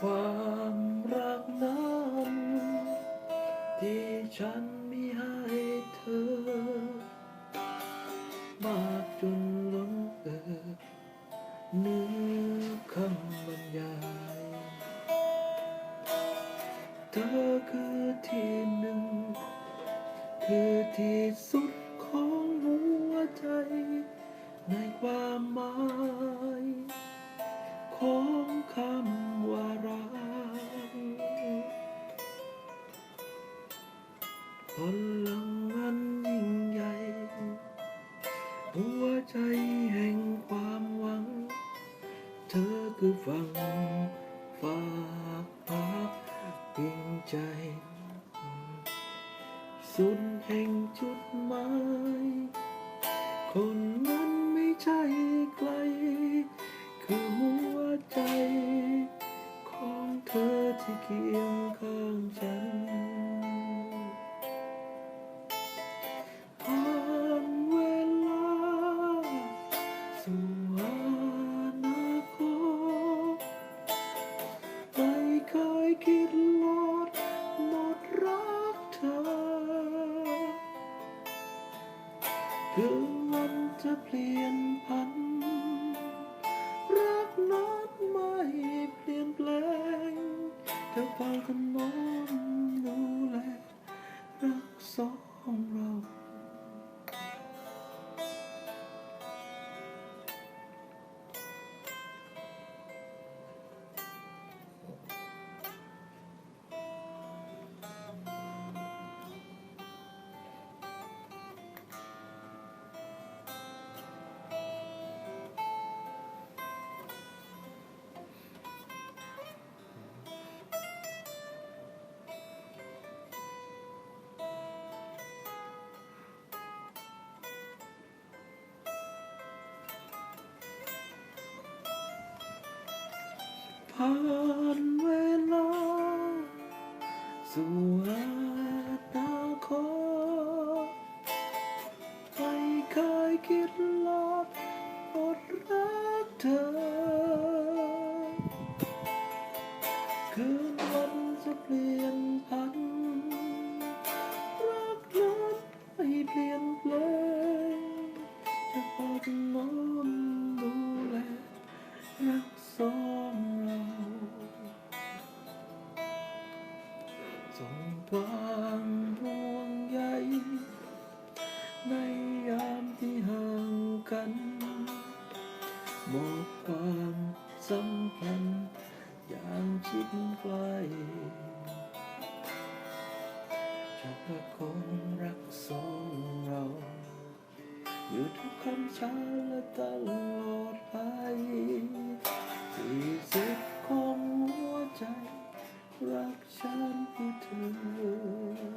ความรักนั้นที่ฉันมีให้เธอ มากจนล้นเอ่อเนื้อคำบรรยาย เธอคือที่หนึ่ง คือที่สุดของหัวใจ ในความหมาย คนลงนั้นยิ่งใหญ่ หัวใจแห่งความหวัง เธอคือฟังฝากพักพิงใจ สุดแห่งจุดหมาย คนนั้นไม่ใช่ คตไม่เคยคิดลดหมดรักเธอคือมันจะเปลี่ยนพัน ผ่านเวล ความห่วงใยในยามที่ห่างกันมอบความสัมพันธ์อย่างชิดใกล้จะประคองรักสองเรา อยู่ทุกคำช้าและตลอดไป ฉันเพื่อเธอที่สุดของหัวใจ รักฉันเพื่อเธอ